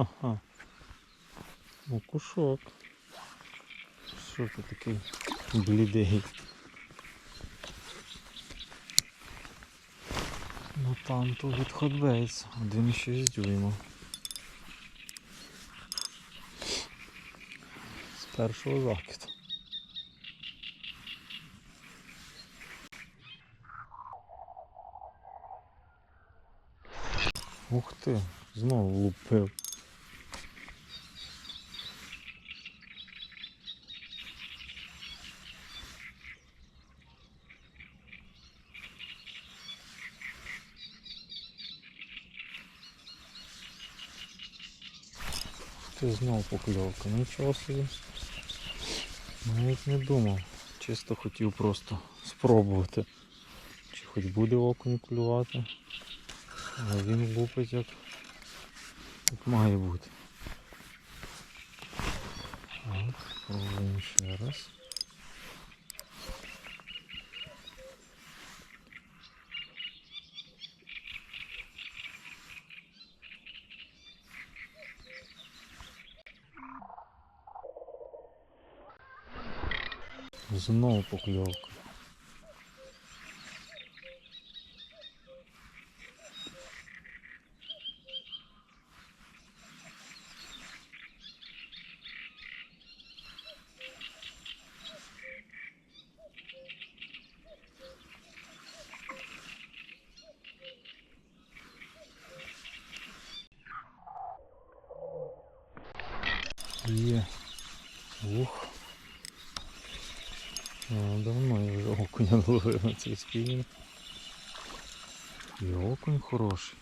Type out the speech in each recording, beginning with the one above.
Ха-ха. Окушок. Що ти такий блідий? Ну там то від ходбейс 1,6 дюйма. З першого закиду. Ух ти, знову влупив. Ти знову покльовка, нічого собі. Навіть не думав. Чисто хотів просто спробувати. Чи хоч буде окунь клювати. А він лупить як, як має бути. Так, пробуємо ще раз. Знову покльовка. Є. Ух. А, давно я вже окуня ловив на цей спінінг. І окунь хороший.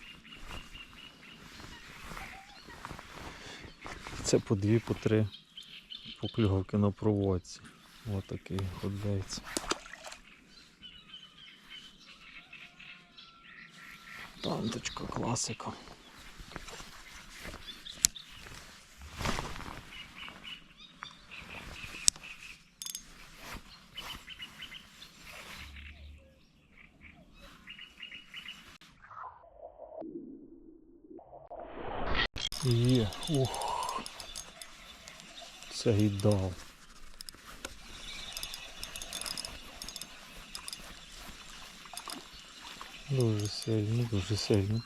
Це по дві, по три покльовки на проводці. Отакий ходейць. Танточка класика. Ух. Це і дав. Дуже сильно, дуже сильно.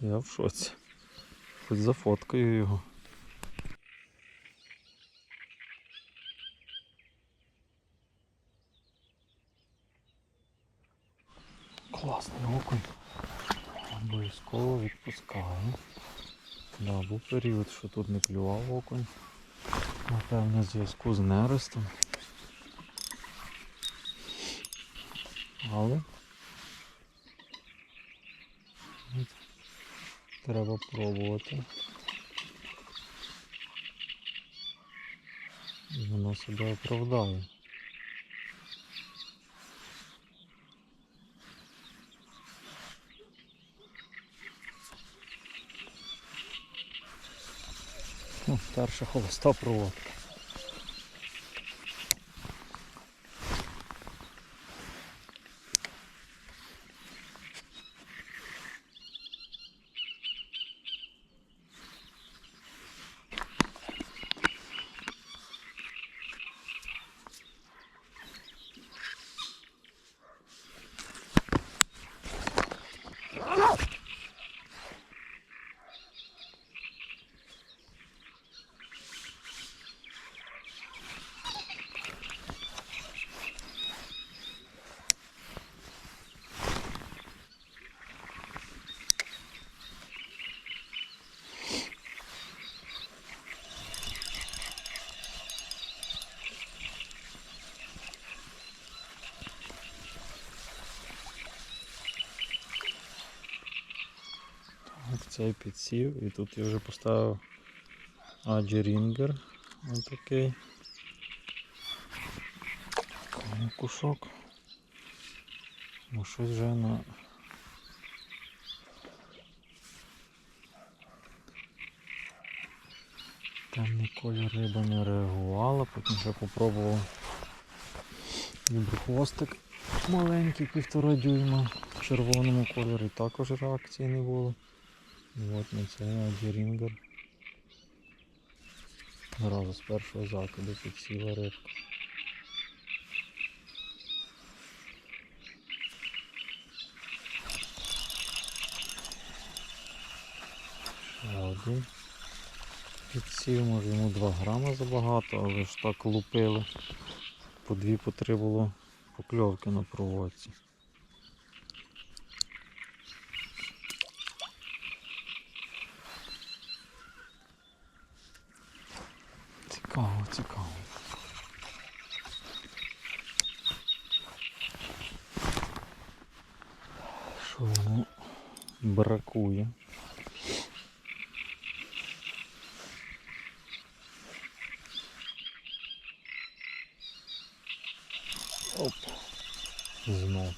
Я в шоці. Хоч зафоткаю його. Класний окунь. Обов'язково відпускаю. Да, був період, що тут не клював окунь. Напевно, в зв'язку з нерестом. Але треба пробувати. Воно себе оправдає. Ну, перша холоста проводка. Так, цей підсів і тут я вже поставив Аджі Рінгер. Ось такий. Кушок. Ну щось вже на. Темний колір риба не реагувала, потім вже попробував віброхвостик маленький, півтора дюйма, в червоному кольорі також реакції не було. От на це Адірінгер. Зразу з першого закиду підсіла рибка. Ще один підсів, може йому 2 грама забагато, але ж так лупили. По дві, по три було покльовки на проводці. Цікаво, цікаво. Що йому бракує? Оп. Знов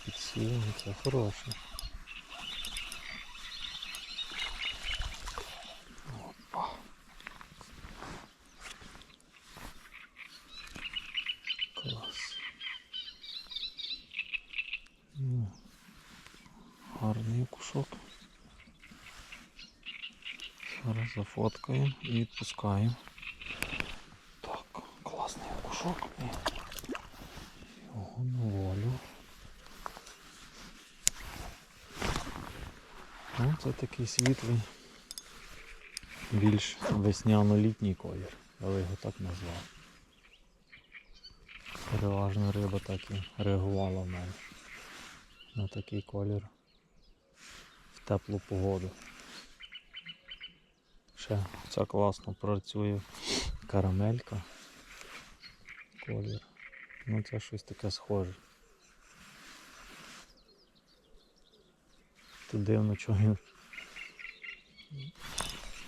це хороше. Опа. Клас. Ну, гарний кушок. Зараз зафоткаємо і відпускаємо. Так, класний кушок. І його на волю. Ну, це такий світлий, більш весняно-літній колір. Би його так назвав. Переважно риба так і реагувала в мене на такий колір в теплу погоду. Ще ця класно працює карамелька. Колір. Ну це щось таке схоже. Тут дивно, чого він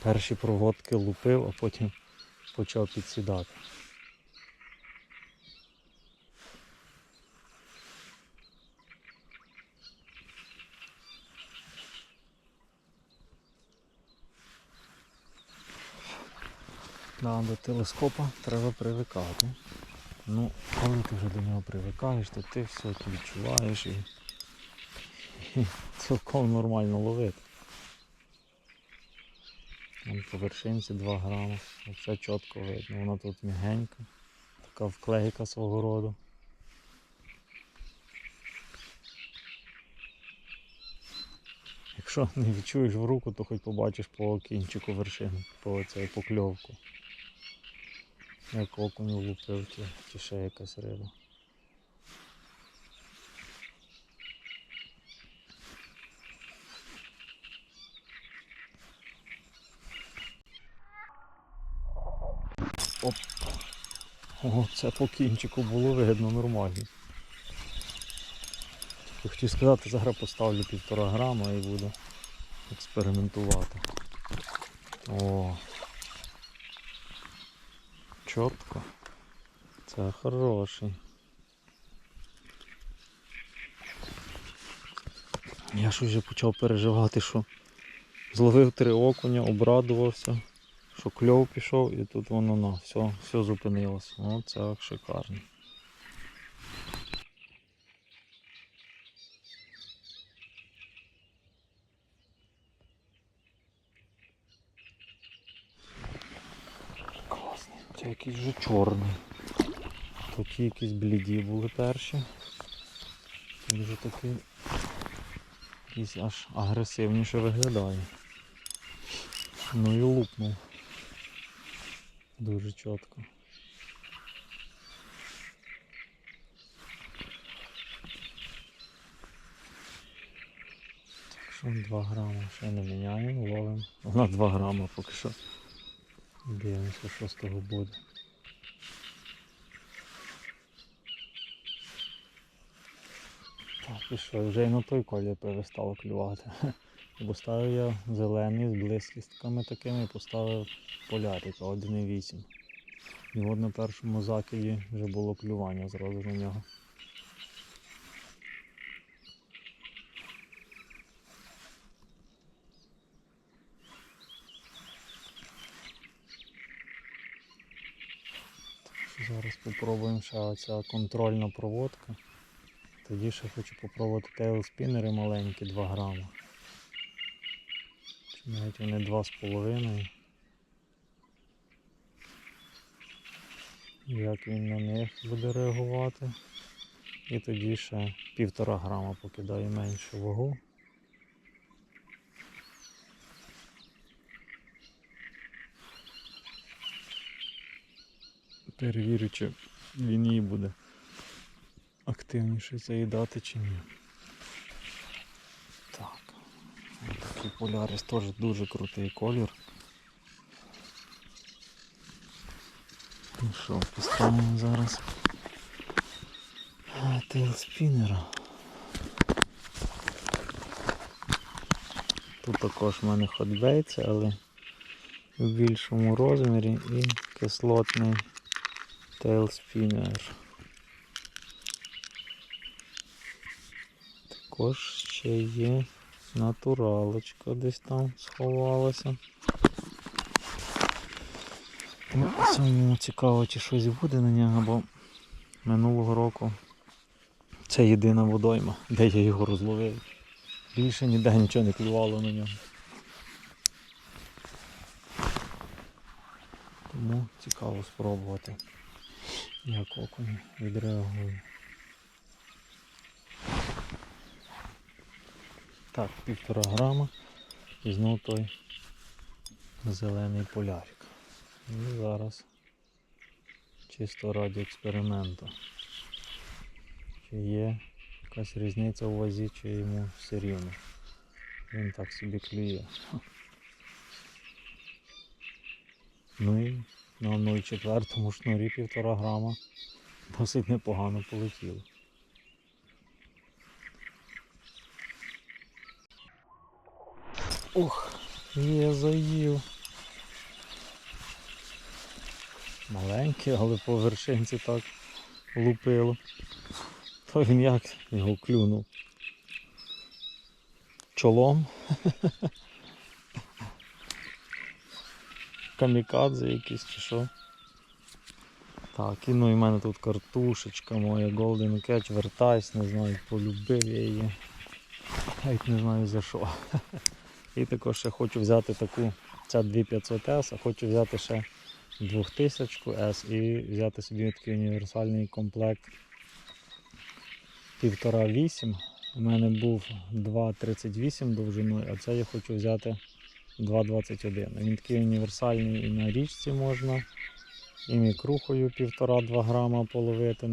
перші проводки лупив, а потім почав підсідати. Да, до телескопа треба привикати. Ну, коли ти вже до нього привикаєш, то ти все це відчуваєш і, і цілком нормально ловити. По вершинці 2 грами. Все чітко видно. Вона тут мігенька, така вклейка свого роду. Якщо не відчуєш в руку, то хоч побачиш по кінчику вершини, по цей покльовку. Як окунь влупив, чи, чи ще якась риба. Оп. О, це по кінчику було видно нормально. Хотів сказати, зараз поставлю півтора грама і буду експериментувати. О, чітко. Це хороший. Я ж вже почав переживати, що зловив три окуня, обрадувався, що кльов пішов і тут воно на все, все зупинилося. О, це шикарно. Класний. Це якийсь вже чорний. Тут якісь бліді були перші. Тут вже такий якийсь аж агресивніше виглядає. Ну і лупнув. Дуже чітко. Так що 2 грама ще не міняємо, ловимо. Вона 2 грама поки що. Дивимося, що з того буде. Так, і що, вже й на той колір перестало клювати. Бо ставив я зелений з блискістками такими, поставив полярика 1,8. І от на першому закиді вже було клювання зразу на нього. Зараз спробуємо ще оця контрольна проводка. Тоді ще хочу попробувати тейлспінери маленькі 2 грама. Чи навіть вони 2,5. Як він на них буде реагувати. І тоді ще півтора грама покидаю меншу вагу. Перевірю, чи він її буде активніше заїдати чи ні. Так. Такий полярис теж дуже крутий колір. Ну що, поставимо зараз тейлспінера. Тут також в мене ходбейці, але в більшому розмірі і кислотний тейлспінер. Також ще є натуралочка десь там сховалася. Ну, Самому цікаво, чи щось буде на нього, бо минулого року це єдина водойма, де я його розловив. Більше ніде нічого не клювало на нього. Тому цікаво спробувати, як окунь відреагує. Так, півтора грама і знов той зелений полярик. І зараз чисто раді експерименту. Чи є якась різниця у вазі, чи йому все рівно. Він так собі клює. Ну і на 0,4 шнурі півтора грама досить непогано полетіло. Ох, є заїв. Маленький, але по вершинці так лупило. То він як його клюнув. Чолом. Камікадзе якийсь чи що. Так, і ну і в мене тут картушечка моя Golden Catch, вертайсь, не знаю, полюбив я її. Навіть не знаю за що. І також ще хочу взяти таку, ця 2500S, а хочу взяти ще 2000S і взяти собі такий універсальний комплект 1,5-8. У мене був 2,38 довжиною, а це я хочу взяти 2,21. Він такий універсальний і на річці можна, і мікрухою 1,5-2 грама половити.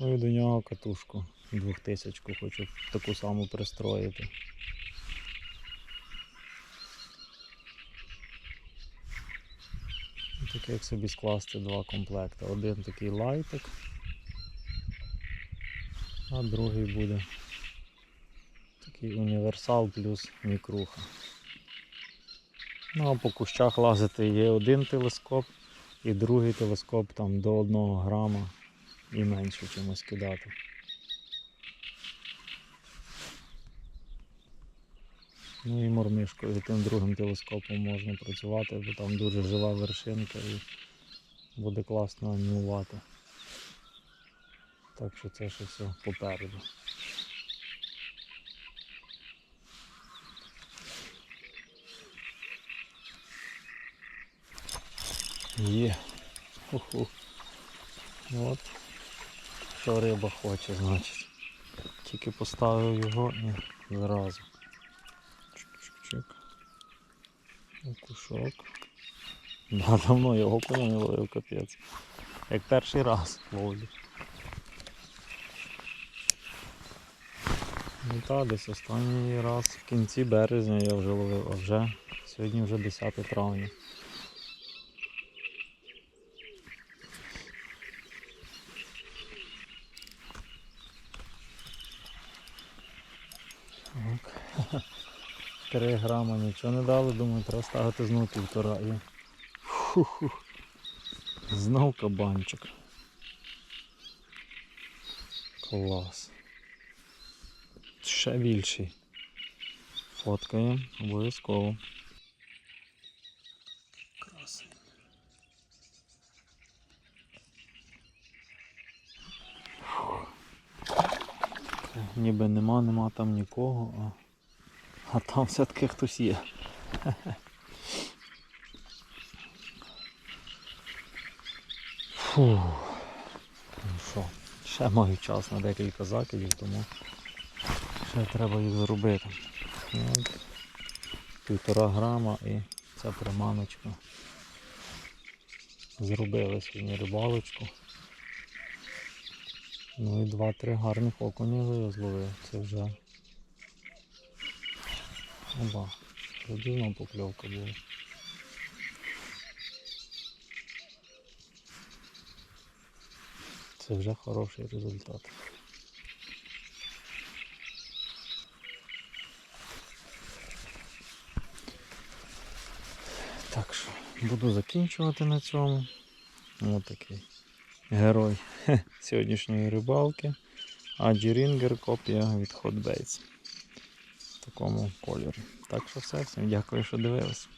Ну і до нього катушку 2000 хочу таку саму пристроїти. Таке як собі скласти два комплекти. Один такий лайтик, а другий буде такий універсал плюс мікруха. Ну а по кущах лазити є один телескоп і другий телескоп там до 1 грама і менше чимось кидати. Ну і мормишкою тим другим телескопом можна працювати, бо там дуже жива вершинка і буде класно анімувати. Так що це ще все попереду. Є. Ху-ху. От. Що риба хоче, значить. Тільки поставив його і зразу. Окушок. Да, давно його окуня не ловив капець. Як перший раз ловлю. Ну так, десь останній раз в кінці березня я вже ловив, а вже сьогодні вже 10 травня. Так. 3 грама нічого не дали, думаю, треба ставити знову півтора і. Ху-ху. Знов кабанчик. Клас. Ще більший. Фоткаємо обов'язково. Ніби нема, нема там нікого, а, а там все-таки хтось є. Фу. Ну що, ще маю час на декілька закидів, тому ще треба їх зробити. От, Півтора грама і ця приманочка. Зробили сьогодні рибалочку. Ну і два-три гарних окуня зловив. Це вже. Оба. Вроді знов покльовка була. Це вже хороший результат. Так що буду закінчувати на цьому. Ось такий герой сьогоднішньої рибалки. А Рінгер копія від Hot Baits в такому кольорі. Так що все, всім дякую, що дивились.